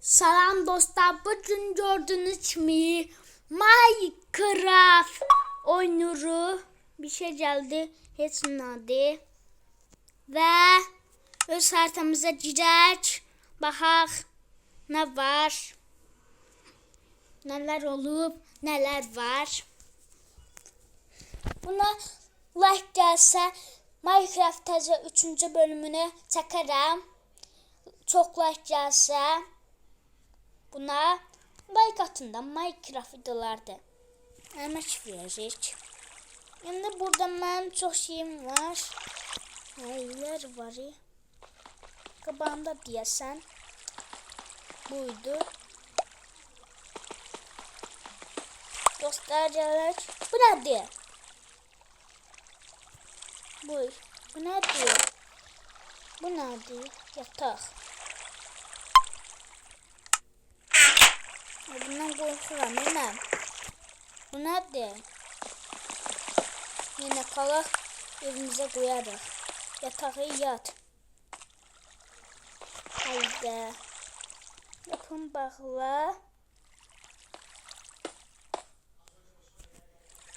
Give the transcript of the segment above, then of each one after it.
Salam dostlar, bugün gördüğünüz gibi Minecraft oynuyoruz. Bir şey geldi, hiç nadı. Ve öz haritamıza girək, baxaq ne var, neler olub, neler var. Buna like gəlsə Minecraft təzə 3-cü bölümünü çəkərəm. Çox like gəlsə buna like atın da Minecraft videolarda əmək verəcək. İndi burada mənim çox şeyim var. Nəylər var? ya? Qabağında deyəsən. Buydu. Dostlar gələk. Bu nədir? Buyur. Bu nədir? Bu nədir? Yataq. Bundan qorxuram, mənəm. Bu nədir? Yenə qalaq evimizə qoyarıq. Yatağı yat. Hayda. Yapın bağla.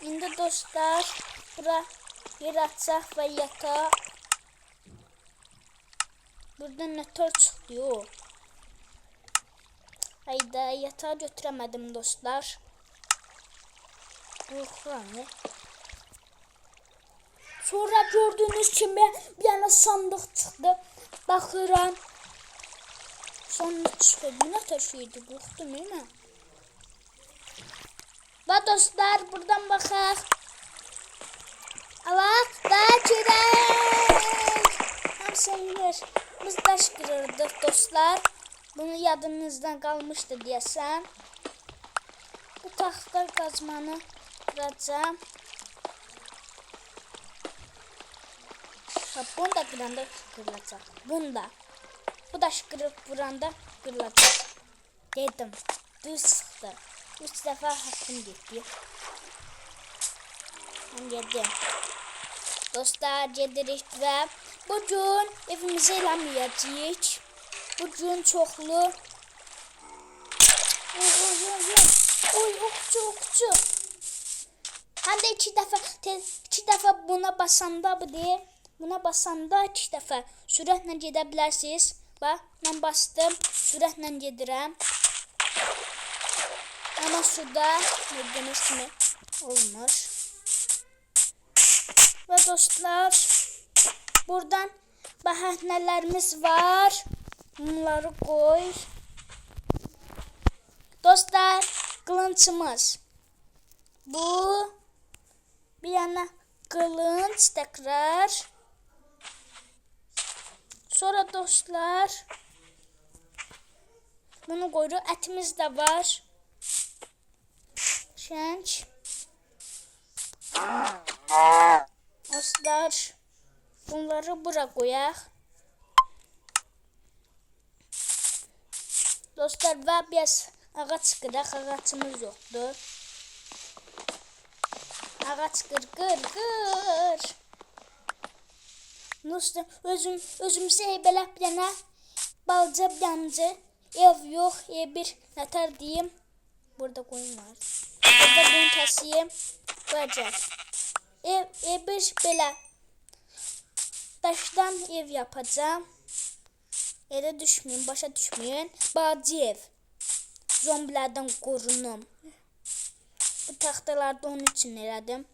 İndi dostlar, bura yer açaq və yataq. Burada nötr çıxdı o. Hayda yatağı götüremedim dostlar. Ya. Sonra gördüğünüz gibi bir yana sandık çıktı. Bakıram. Sandık çıktı. Bu ne taşıydı? Korktum değil mi? Ve dostlar buradan bakak. Allah da girək. Hem sevinir. Biz daş kırırdık dostlar. Bunu yadınızdan qalmışdı deyəsən. Bu taxta qazmanı qıracağam. Ha, bunu da qıranda qırılacaq. Bunu da. Bu daş qırıb vuranda qırılacaq. Dedim. Düz çıxdı. Üç dəfə haqqım getdi. Ben yedim. Dostlar gedirik və bugün evimizi eləməyəcəyik. Bugün çoxlu Oy oy oy oy. Oy okçu okçu. Hem de iki defa iki defa buna basanda bu değil. Buna basanda iki defa sürətlə gedə bilərsiniz. Bax, mən bastım, sürətlə gedirəm. Ama suda gördüğünüz kimi olmuş. Ve dostlar buradan bahanelerimiz var. Bunları koy. Dostlar kılınçımız. Bu bir yana kılınç tekrar. Sonra dostlar bunu koyuyor. Etimiz de var. Şenç. Dostlar bunları bura koyaq. Dostlar və biz ağac qıraq, ağacımız yoxdur. Ağac qır, qır, qır. Dostlar, özüm, özümüzə belə bir dənə balaca yancı ev yox, ev bir nətər deyim. Burada qoyun var. Burada bunu kəsiyim. Qoyacaq. Ev, ev bir belə daşdan ev yapacağım. Ele düşmeyin, başa düşmeyin. Bacı ev. Zombilerden korunum. Bu taxtaları da onun için elədim.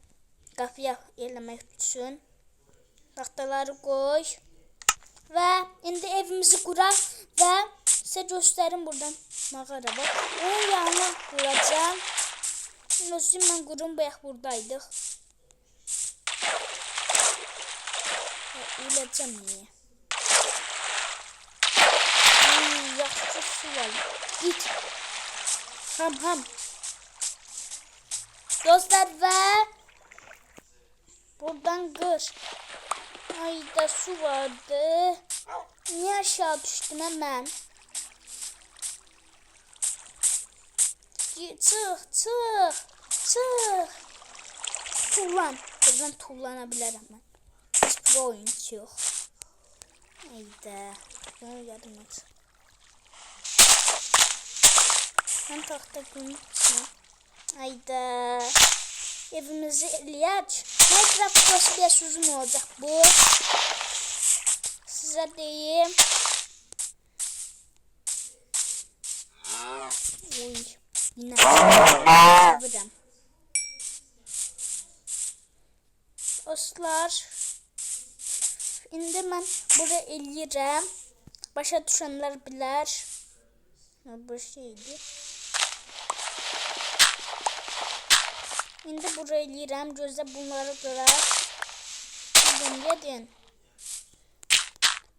Qapıya eləmək üçün. Taxtaları qoy. Və indi evimizi quraq və sizə göstərim buradan mağara var. Onun yanına quracağım. Özüm mən qurum bayaq buradaydıq. Öləcəm niyə? Hmm, yaxşı su var. Git. Ham ham. Dostlar və buradan qır. Ayda su vardı. Niyə aşağı mən? Gi- Çıx, çıx, çıx. Tullan. Buradan tullana bilərəm mən. Heç pro oyunçu yox. Ayda. Bunu Ben tahta koymuşum. Hayda. Evimizi eləyək. Minecraft biraz uzun olacak bu. Size deyim. Uy. Yine. Sabırım. Dostlar. İndi mən bura eləyirəm. Başa düşənlər bilər. Bu şeydi. Şimdi buraya lirem göze bunları bırak. Gidin gidin.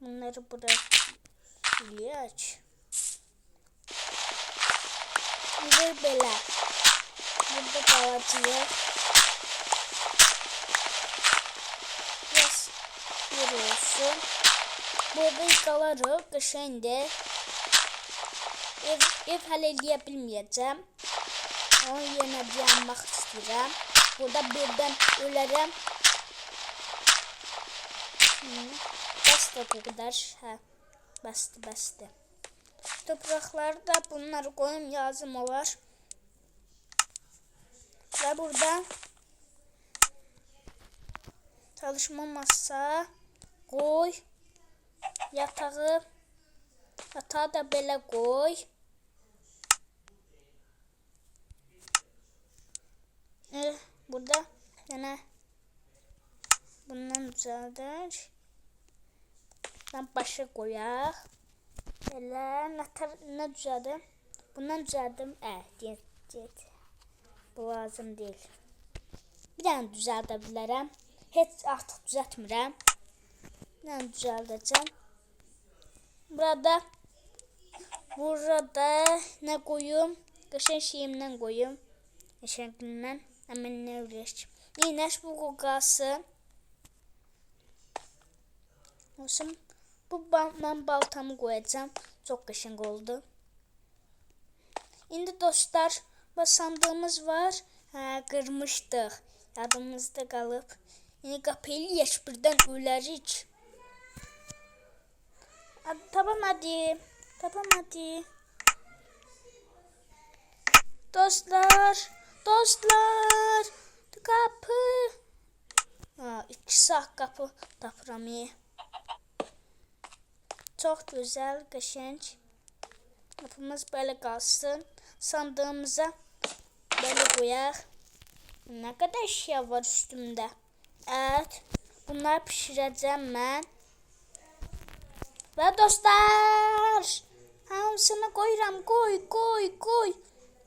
Bunları bırak. Siliye aç. Burada bela. Burada palatıyor. Yes. Görüyorsun. Burada yıkaları kışındı. Ev, ev hallediyemeyeceğim. Onu yerine bir anmak girerim. Burada birden ölerim. Bastı kadar. Ha. Bastı bastı. Topraklarda bunları koyum lazım olar. Ve burada çalışma masa koy yatağı yatağı da belə qoy e, burada yana bundan güzeldir. Bundan başa koyak. Eller ne, ne düzeldim? Bundan düzeldim. E, diye, diye. Bu lazım değil. Bir tane düzeldə bilərəm. Heç artıq düzəltmirəm. Nə düzəldəcəm? Burada burada nə qoyum? Qəşəng şeyimdən qoyum. Qəşəngindən na maneiras e nas prorrogação olsun. Bu mən baltamı qoyacağam. Çox qəşəng oldu. İndi dostlar, bu sandığımız var. Hə, qırmışdıq. Yadımızda qalıb. İndi qapı eləyək, birdən ölərik. Tapamadı. Tapamadı. Dostlar, Dostlar kapı. Ha, iki sağ kapı tapramı. Çok güzel, geçenç. Kapımız böyle kalsın. Sandığımıza böyle koyak. Ne kadar şey var üstümde. Evet. Bunlar pişireceğim ben. Ve dostlar. Hamsını koyuram. Koy, koy, koy.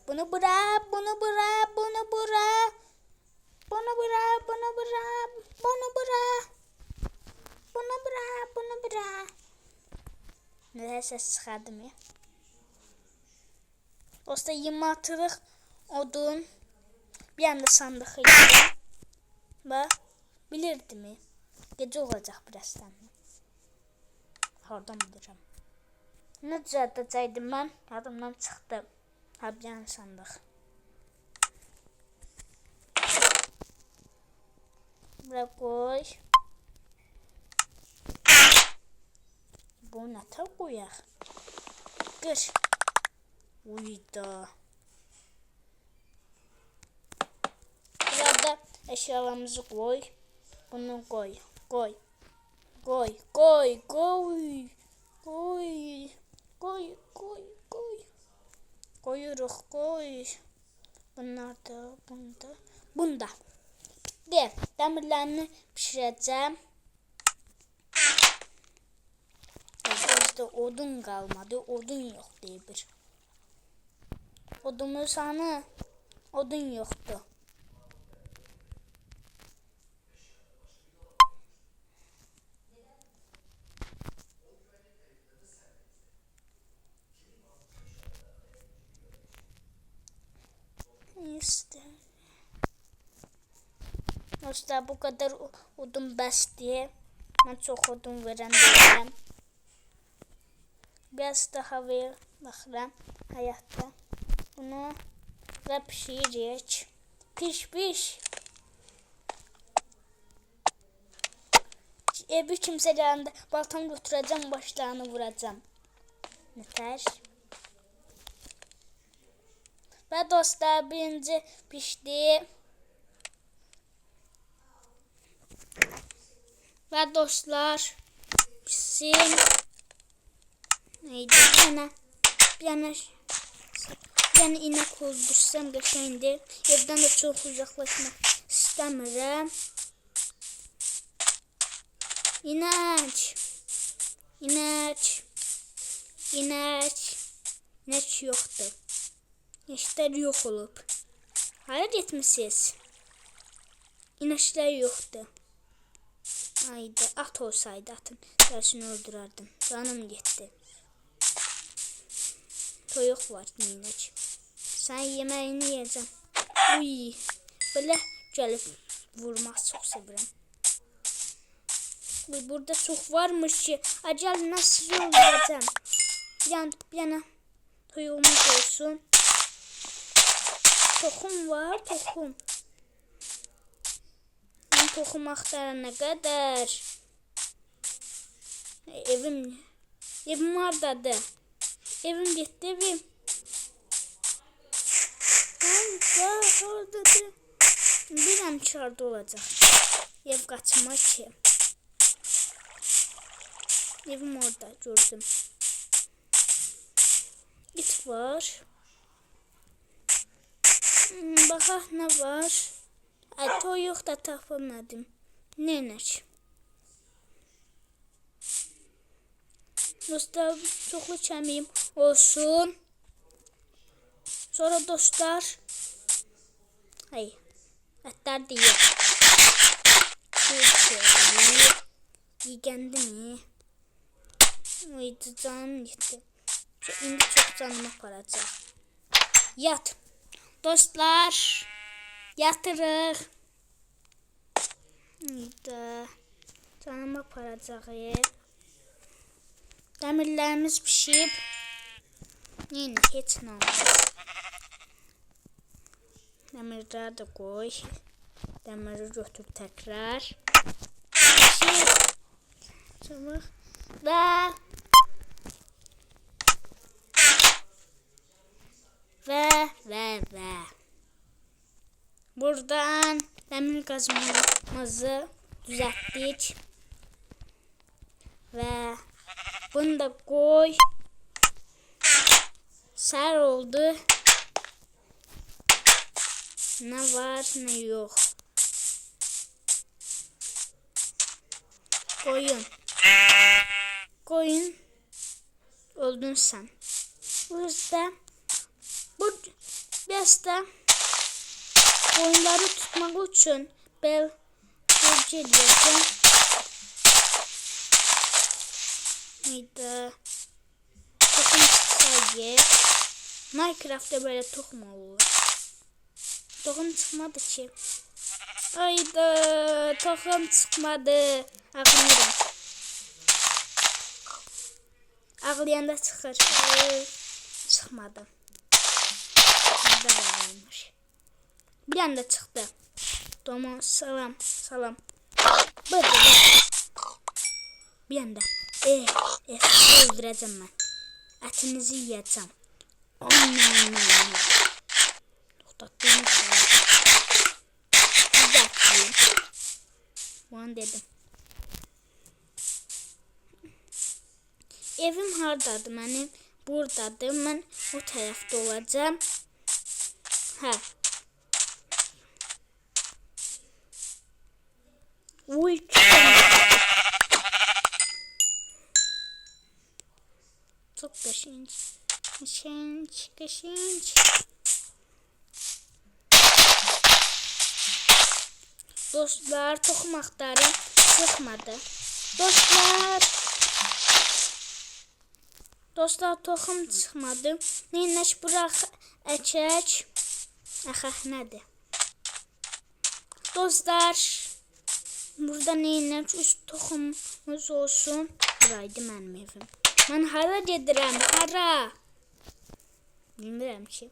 Bunu bırak, bunu bırak, bunu bırak. Bunu bırak, bunu bırak, bunu bırak. Bunu bırak, bunu bırak. Neden ses çıkardım ya? Dostlar 26'lık odun bir anda sandık Bak bilirdi mi? Gece olacak birazdan. Oradan bilirim. Necə edəcəydim mən? Yadımdan çıxdı. Harbiden sandık. Bırak koy. Bunu ata koyar. Kır. Uyda. Burada eşyalarımızı koy. Bunu koy. Koy. Koy. Koy. Koy. Koyuruq. Koy. Bunlar da. Bunda. Bunda. Bitti. Demirlerini pişireceğim. Bizde odun kalmadı. Odun yok diye bir. Odunun sanı odun yoktu. Dostlar bu kadar odun bəs diye. Ben çok odun veren değilim. Biraz daha ver baxıram həyatda. Bunu və pişiririk. Piş piş. Evi kimsə gələndə baltamı götürəcəm, başlarını vuracam. Nətər? Və dostlar birinci pişdi. Və dostlar pişsin. Neydi? Bir yana, bir yana, bir yana inek oldursam qəşəngdir. Evdən də çox uzaqlaşmaq istəmirəm. İnek. İnek. İnek. İnek yoktu. İnekler yok olup. Hayır etmişsiniz. İnekler yoktu. Haydi at olsaydı atın. Dersini öldürerdim. Canım gitti. Toyuq var inek. Sen yemeğini yiyeceğim. Uy. Böyle gelip vurmak çok seviyorum. Uy, burada çok varmış ki. Acel nasıl öldüreceğim? Bir yana toyuğumuz olsun. Toxum var, toxum. Ben toxum axtarana qədər E, evim evim hardadır? Evim getdi, evim. Harda, hardadır? Bilirəm ki, harda olacaq. Ev qaçma ki. Evim orada gördüm. İt var. Hmm, Baxaq nə var. Ay, toyuq da tapılmadım. Neynək? Dostlar, çoxlu kəmiyim olsun. Sonra dostlar, ay, ətlər deyir. Yiyəndə mi? Uydu canım gitti. İndi çok canım aparacaq. Yat. Dostlar. Yatırıq. İndi canım aparacaq. Dəmirlərimiz pişib. Yine heç nə olmaz. Dəmirləri də qoy. Dəmiri götür təkrar. Çabuk. Və və və və Buradan dəmir qazmamızı düzəltdik. Və bunu da qoy. Sər oldu. Nə var, nə yox. Koyun. Koyun. Öldün sen. Burada bu beste koyunları tutmak için bel bölge edeceğim. Neydi? Tohum çıksaydı. Minecraft'ta böyle tohum olur. Tohum çıkmadı ki. Hayda tohum çıkmadı. Ağlıyorum. Ağlayanda çıxır. Ay, varmış. Bir anda çıxdı. Domo salam salam. Burada. Bir anda. Eh, eh, öldürəcəm mən. Ətinizi yiyəcəm. Aman. Toxtatdığım Güzel. Bunu dedim. Evim hardadır mənim? Buradadır. Mən o tərəfdə olacağam. Hə. Qəşəng. Qəşəng, qəşəng. Dostlar, toxum axtarım çıxmadı. Dostlar, Dostlar toxum çıxmadı. Neynəş bıraq əkək. Əxəh nədir? Dostlar, burada neynəş üç toxumumuz olsun. Buraydı mənim evim. Mən hara gedirəm? Hara? Bilmirəm ki.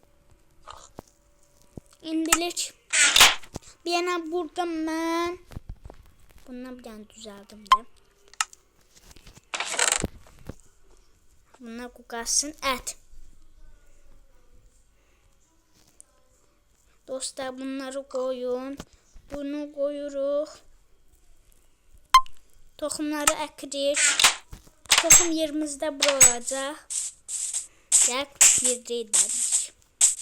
İndilik. Bir yana burada mən Bundan bir dənə düzəldim də. Buna kokarsın et. Dostlar bunları koyun. Bunu koyuruq. Toxumları əkirik. Toxum yerimizdə bura olacaq. Gəl yedirək.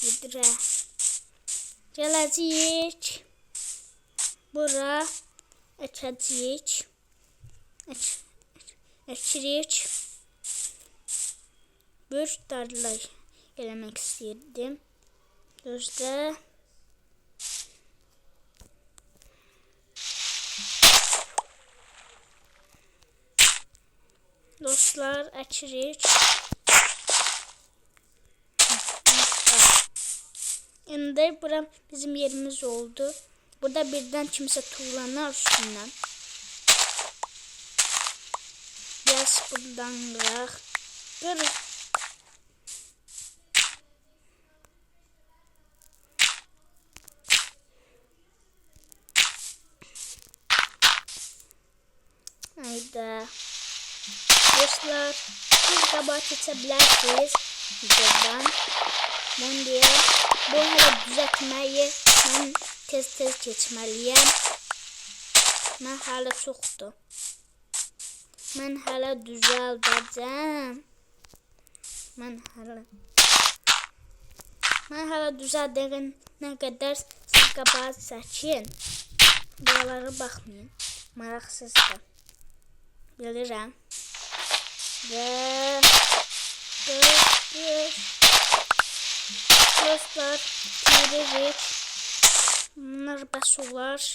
Yedirə. Gələcəyik. Bura əkəcəyik. Ək, əkirik. Bir tarla eləmək istəyirdim. Gözlə. Dostlar əkirik. İndi bura bizim yerimiz oldu. Burada birden kimse tuğlanar üstünden. Biraz buradan bırak. Dur. Hayda. Dostlar siz kabahat seçebilirsiniz videodan. Ben diye bu hala düzeltmeyi ben tez tez geçmeliyim. Ben hala çoktu. Ben hala düzeldəcəm. Ben hala Ben hala düzəldəyin nə qədər siz qabahat çəkin. Buralara baxmayın. Maraqsızdır. Bilirəm. Və Dur, Dostlar, tiririk. Bunlar bəs olar.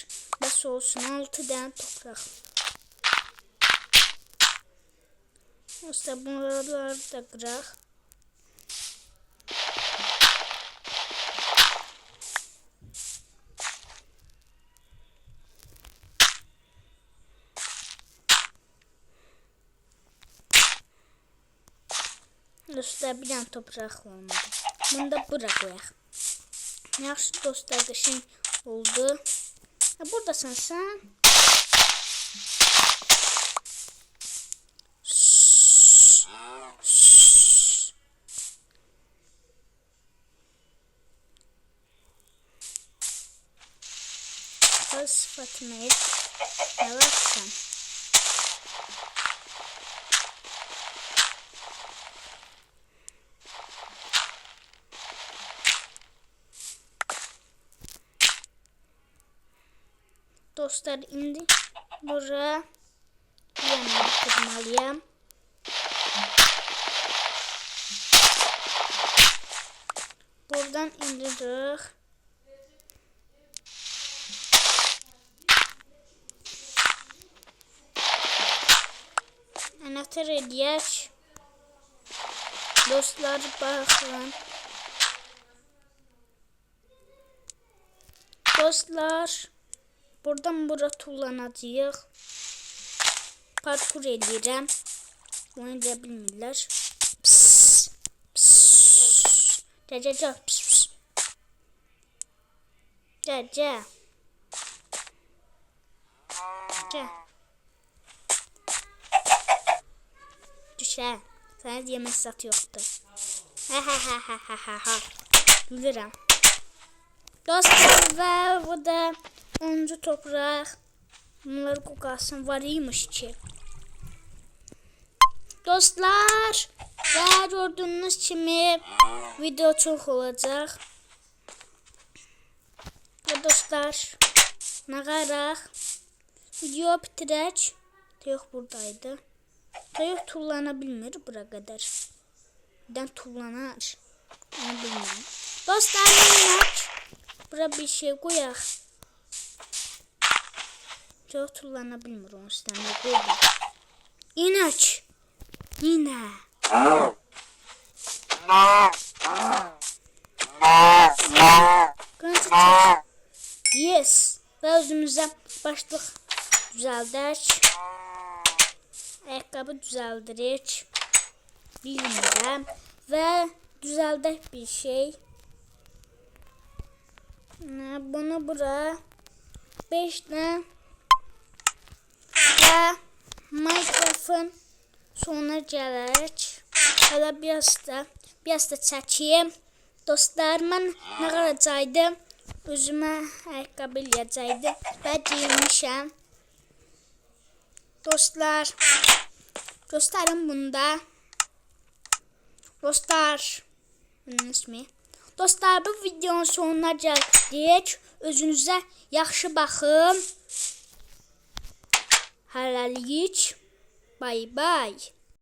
Bəs olsun. 6 dənə topraq. Dostlar, bunları da qıraq. Dostlar, bir dənə topraq olmadı. Bunu da bura qoyaq. Yaxşı dostlar, qəşəng oldu. Ha, Buradasan sən. Öz sıfatını Dostlar indi buraya kırmalıyım. Buradan indiririk. Anahtar edək. Dostlar baxın. Dostlar buradan bura tullanacağıq. Parkur edirəm. Bunu edə bilmirlər. Gəl, gəl, gəl. Gəl, gəl. Gəl. Düşə. Sənə yemək zat yoxdur. Ha ha ha ha ha ha. Gülürəm. Dostlar və bu da 10-cu topraq. Bunlar qoqasın var imiş ki. Dostlar, və gördüyünüz kimi video çox olacaq. Və dostlar, nağaraq video bitirək. Yox buradaydı. Yox tullana bilmir bura qədər. Birdən tullanar. Onu bilmirəm. Dostlar. Bura bir şey qoyaq. Bilmir onun üstəndə qoydum. İnək. Yine. Yes. Ve özümüze başlık düzeldək. Ayakkabı düzeldirik. Bilmirəm. Və düzeldək bir şey. Ne, Bunu bura 5 tane və Minecraft'ın sonuna gələk. Hələ biraz da biraz da çəkeyim. Dostlar, mən nə qalacaqdım? Özümə ayaqqabı eləyəcəkdim və giyinmişəm. Dostlar, göstərin bunda. Dostlar, bunun ismi. Dostlar, bu videonun sonuna gəldik. Özünüzə yaxşı baxın. Halalit. Bye bye.